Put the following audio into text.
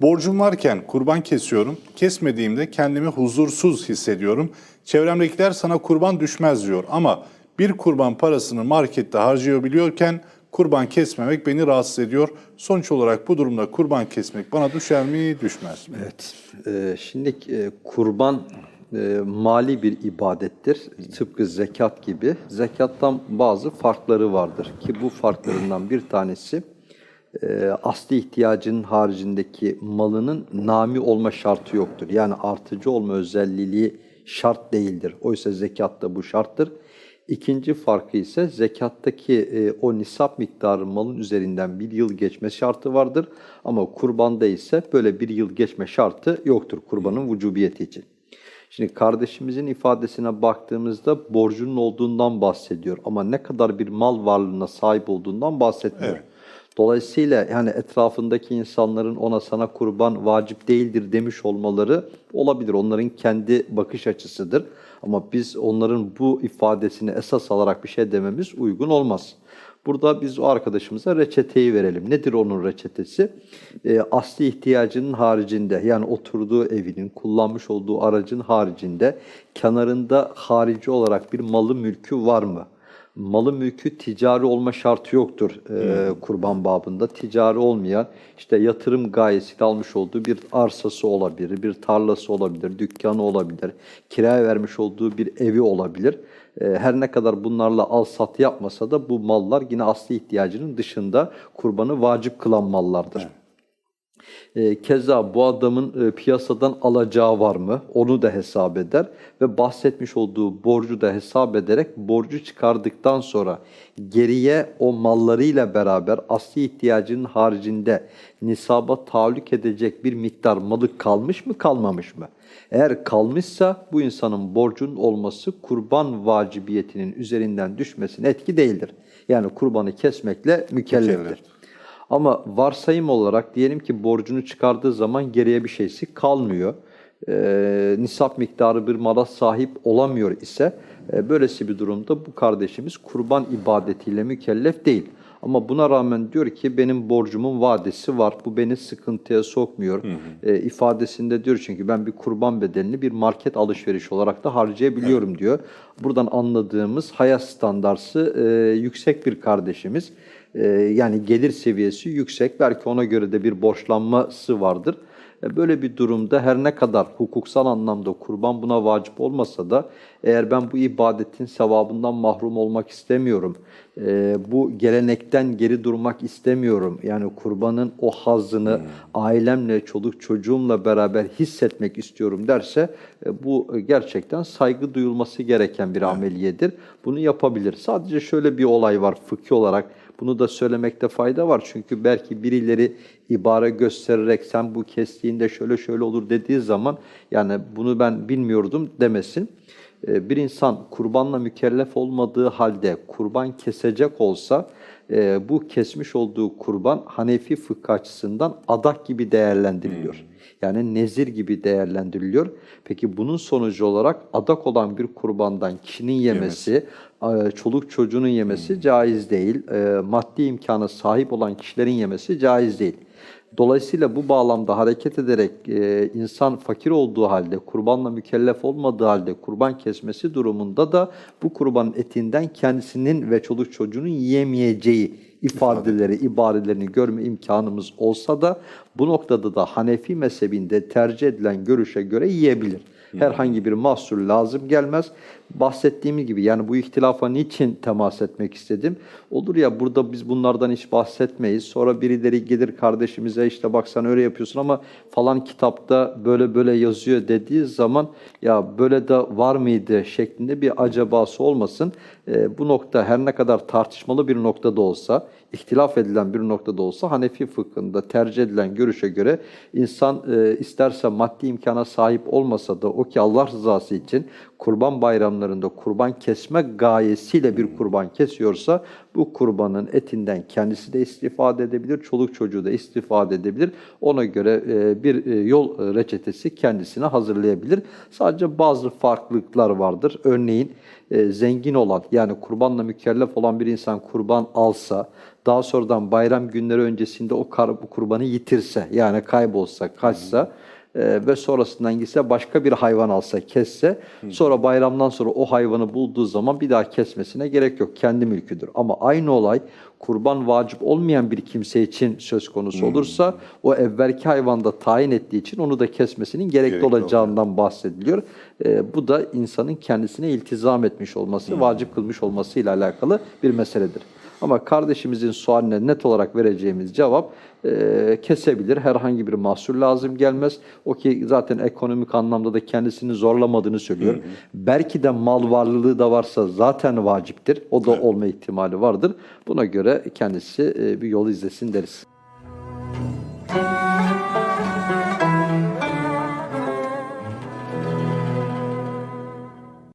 Borcum varken kurban kesiyorum. Kesmediğimde kendimi huzursuz hissediyorum. Çevremdekiler sana kurban düşmez diyor ama bir kurban parasını markette harcayabiliyorken kurban kesmemek beni rahatsız ediyor. Sonuç olarak bu durumda kurban kesmek bana düşer mi, düşmez mi? Evet. Ee, şimdi e, kurban e, mali bir ibadettir. Tıpkı zekat gibi. Zekattan bazı farkları vardır ki bu farklarından bir tanesi e, asli ihtiyacının haricindeki malının nami olma şartı yoktur. Yani artıcı olma özelliği şart değildir. Oysa zekatta bu şarttır. İkinci farkı ise zekattaki e, o nisap miktarı malın üzerinden bir yıl geçme şartı vardır. Ama kurbanda ise böyle bir yıl geçme şartı yoktur kurbanın vücubiyeti için. Şimdi kardeşimizin ifadesine baktığımızda borcunun olduğundan bahsediyor ama ne kadar bir mal varlığına sahip olduğundan bahsetmiyor. Evet. Dolayısıyla yani etrafındaki insanların ona sana kurban vacip değildir demiş olmaları olabilir. Onların kendi bakış açısıdır. Ama biz onların bu ifadesini esas alarak bir şey dememiz uygun olmaz. Burada biz o arkadaşımıza reçeteyi verelim. Nedir onun reçetesi? Ee, asli ihtiyacının haricinde yani oturduğu evinin, kullanmış olduğu aracın haricinde kenarında harici olarak bir malı mülkü var mı? Malı mülkü ticari olma şartı yoktur e, kurban babında. Ticari olmayan işte yatırım gayesiyle almış olduğu bir arsası olabilir, bir tarlası olabilir, dükkanı olabilir, kiraya vermiş olduğu bir evi olabilir. E, her ne kadar bunlarla al sat yapmasa da bu mallar yine asli ihtiyacının dışında kurbanı vacip kılan mallardır. E, keza bu adamın e, piyasadan alacağı var mı? Onu da hesap eder ve bahsetmiş olduğu borcu da hesap ederek borcu çıkardıktan sonra geriye o mallarıyla beraber asli ihtiyacının haricinde nisaba tahallük edecek bir miktar malı kalmış mı kalmamış mı? Eğer kalmışsa bu insanın borcun olması kurban vacibiyetinin üzerinden düşmesine etki değildir. Yani kurbanı kesmekle mükelleftir. Mükellef. Ama varsayım olarak diyelim ki borcunu çıkardığı zaman geriye bir şeysi kalmıyor. Ee, nisap miktarı bir mala sahip olamıyor ise e, böylesi bir durumda bu kardeşimiz kurban ibadetiyle mükellef değil. Ama buna rağmen diyor ki benim borcumun vadesi var, bu beni sıkıntıya sokmuyor. E, ifadesinde diyor çünkü ben bir kurban bedelini bir market alışveriş olarak da harcayabiliyorum diyor. Buradan anladığımız hayat standartı e, yüksek bir kardeşimiz. E, yani gelir seviyesi yüksek, belki ona göre de bir borçlanması vardır. E, Böyle bir durumda her ne kadar hukuksal anlamda kurban buna vacip olmasa da eğer ben bu ibadetin sevabından mahrum olmak istemiyorum, e, bu gelenekten geri durmak istemiyorum, yani kurbanın o hazzını ailemle, çoluk çocuğumla beraber hissetmek istiyorum derse e, bu gerçekten saygı duyulması gereken bir ameliyedir. Bunu yapabilir. Sadece şöyle bir olay var fıkhi olarak. Bunu da söylemekte fayda var. Çünkü belki birileri ibare göstererek sen bu kestiğinde şöyle şöyle olur dediği zaman yani bunu ben bilmiyordum demesin. Ee, Bir insan kurbanla mükellef olmadığı halde kurban kesecek olsa e, bu kesmiş olduğu kurban Hanefi fıkh açısından adak gibi değerlendiriliyor. Yani nezir gibi değerlendiriliyor. Peki bunun sonucu olarak adak olan bir kurbandan kişinin yemesi, e, çoluk çocuğunun yemesi caiz değil. E, Maddi imkanı sahip olan kişilerin yemesi caiz değil. Dolayısıyla bu bağlamda hareket ederek e, insan fakir olduğu halde, kurbanla mükellef olmadığı halde kurban kesmesi durumunda da bu kurbanın etinden kendisinin ve çoluk çocuğunun yiyemeyeceği ifadeleri, ibarelerini görme imkanımız olsa da bu noktada da Hanefi mezhebinde tercih edilen görüşe göre yiyebilir. Herhangi bir mahsur lazım gelmez. Bahsettiğim gibi yani bu ihtilafa niçin temas etmek istedim? Olur ya burada biz bunlardan hiç bahsetmeyiz. Sonra birileri gelir kardeşimize işte bak sen öyle yapıyorsun ama falan kitapta böyle böyle yazıyor dediği zaman ya böyle de var mıydı şeklinde bir acabası olmasın. Ee, bu nokta her ne kadar tartışmalı bir noktada olsa, ihtilaf edilen bir noktada olsa Hanefi fıkhında tercih edilen görüşe göre insan e, isterse maddi imkana sahip olmasa da o ki Allah rızası için kurban bayramlarında kurban kesme gayesiyle bir kurban kesiyorsa bu kurbanın etinden kendisi de istifade edebilir, çoluk çocuğu da istifade edebilir. Ona göre e, bir e, yol reçetesi kendisine hazırlayabilir. Sadece bazı farklılıklar vardır. Örneğin e, zengin olan yani kurbanla mükellef olan bir insan kurban alsa daha sonradan bayram günleri öncesinde o kurbanı yitirse yani kaybolsa, kaçsa e, ve sonrasından gitse başka bir hayvan alsa, kesse sonra bayramdan sonra o hayvanı bulduğu zaman bir daha kesmesine gerek yok. Kendi mülküdür. Ama aynı olay kurban vacip olmayan bir kimse için söz konusu olursa o evvelki hayvanda tayin ettiği için onu da kesmesinin gerekli Gerekli olacağından bahsediliyor. E, bu da insanın kendisine iltizam etmiş olması, vacip kılmış olmasıyla alakalı bir meseledir. Ama kardeşimizin sualine net olarak vereceğimiz cevap e, kesebilir. Herhangi bir mahsur lazım gelmez. O ki zaten ekonomik anlamda da kendisini zorlamadığını söylüyor. Belki de mal varlığı da varsa zaten vaciptir. O da olma ihtimali vardır. Buna göre kendisi e, bir yol izlesin deriz.